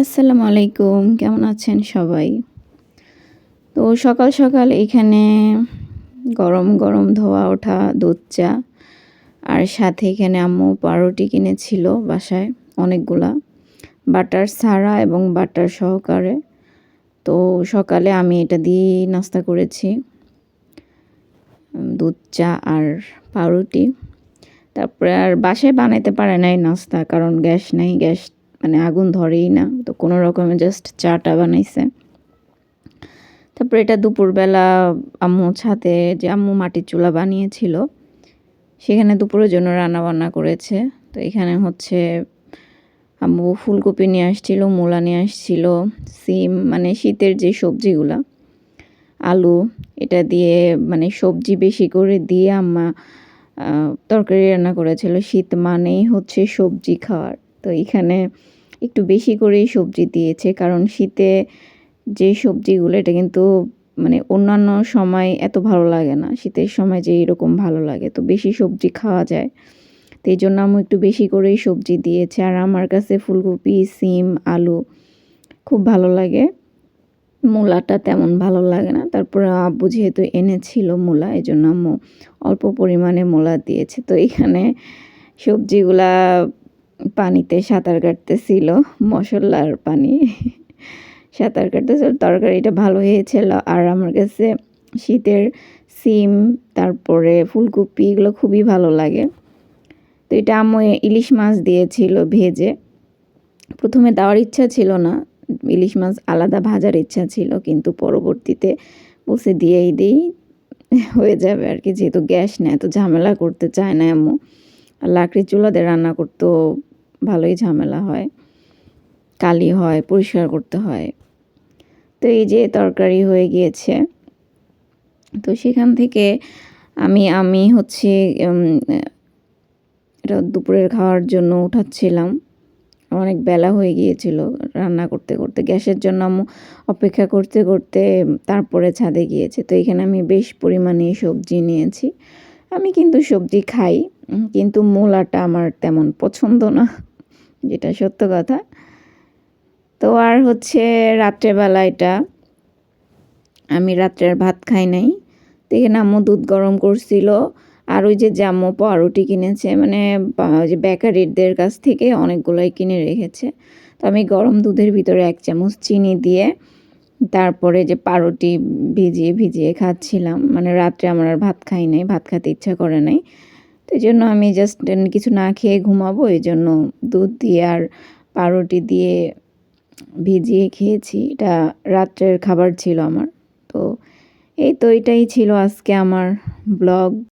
আসসালামু আলাইকুম, কেমন আছেন সবাই? তো সকাল সকাল এখানে গরম গরম ধোয়া ওঠা, দুধ চা, আর সাথে এখানে আম্মু পাউরুটি কিনেছিল বাসায়, অনেকগুলা। বাটার ছাড়া এবং বাটার সহকারে। তো সকালে আমি এটা দিয়ে নাস্তা করেছি, দুধ চা আর পাউরুটি তারপরে আর বাসায় বানাইতে পারে নাই নাস্তা, কারণ গ্যাস নেই, গ্যাস মানে আগুন ধরেই না। তো কোনো রকমে জাস্ট চাটা বানাইছে। তারপরে এটা দুপুরবেলা আম্মু ছাতে যে আম্মু মাটির চুলা বানিয়েছিল, সেখানে দুপুরের জন্য রান্না বান্না করেছে। তো এখানে হচ্ছে আম্মু ফুলকপি নিয়ে আসছিল, মূলা নিয়ে আসছিল, সিম মানে শীতের যে সবজিগুলা, আলু এটা দিয়ে মানে সবজি বেশি করে দিয়ে আম্মা তরকারি রান্না করেছিল। শীত মানেই হচ্ছে সবজি খাওয়ার। তো এখানে একটু বেশি করেই সবজি দিয়েছে। কারণ শীতে যে সবজিগুলো, এটা কিন্তু মানে অন্যান্য সময় এত ভালো লাগে না। শীতের সময় যে এরকম ভালো লাগে। তো বেশি সবজি খাওয়া যায়। তো এই জন্য আমি একটু বেশি করেই সবজি দিয়েছে। আর আমার কাছে ফুলকপি, সিম, আলু খুব ভালো লাগে। মূলাটা তেমন ভালো লাগে না। তারপরে আব্বু যেহেতু এনেছিল মূলা, এই জন্য আম্মু অল্প পরিমাণে মূলা দিয়েছে। তো এখানে সবজিগুলা পানিতে সাঁতার কাটতেছিল, মশলার পানি। সাঁতার কাটতেছিল, তরকারিটা ভালো হয়েছিল। আর আমার কাছে শীতের সিম, তারপরে ফুলকপি, এগুলো খুবই ভালো লাগে। তো এটা আম্মু ইলিশ মাছ দিয়েছিল ভেজে। প্রথমে দেওয়ার ইচ্ছা ছিল না, ইলিশ মাছ আলাদা ভাজার ইচ্ছা ছিল, কিন্তু পরবর্তীতে বসে দিয়েই দিই, হয়ে যাবে আর কি, যেহেতু গ্যাস নেয় তো ঝামেলা করতে চায় না আম্মু। আর লাকড়ির চুলাতে রান্না করতেও ভালোই ঝামেলা হয়, কালি হয়, পরিষ্কার করতে হয়। তো এই যে তরকারি হয়ে গিয়েছে, তো সেখান থেকে আমি আমি হচ্ছে এটা দুপুরের খাওয়ার জন্য উঠাচ্ছিলাম। অনেক বেলা হয়ে গিয়েছিল রান্না করতে করতে। গ্যাসের জন্য আমি অপেক্ষা করতে করতে তারপরে ছাদে গিয়েছে। তো এখানে আমি বেশ পরিমাণে সবজি নিয়েছি। আমি কিন্তু সবজি খাই, কিন্তু মূলাটা আমার তেমন পছন্দ না। যেটা সত্য কথা। তো আর হচ্ছে রাত্রেবেলা এটা। আমি রাত্রের ভাত খাই নাই। তো এখানে আম্মু দুধ গরম করছিল। আর ওই যে জাম্মু পাউরুটি কিনেছে মানে যে বেকারিদের কাছ থেকে অনেকগুলোই কিনে রেখেছে। তো আমি গরম দুধের ভিতরে এক চামচ চিনি দিয়ে তারপরে যে পাউরুটি ভিজিয়ে ভিজিয়ে খাচ্ছিলাম। মানে রাত্রে আমার আর ভাত খাই নাই, ভাত খেতে ইচ্ছা করে নাই। তো এই জন্য আমি জাস্ট কিছু না খেয়ে ঘুমাবো এই জন্য দুধ দিয়ে আর পাউরুটি দিয়ে ভিজিয়ে খেয়েছি। এটা রাত্রের খাবার ছিল আমার। তো এই তো এটাই ছিল আজকে আমার ব্লগ।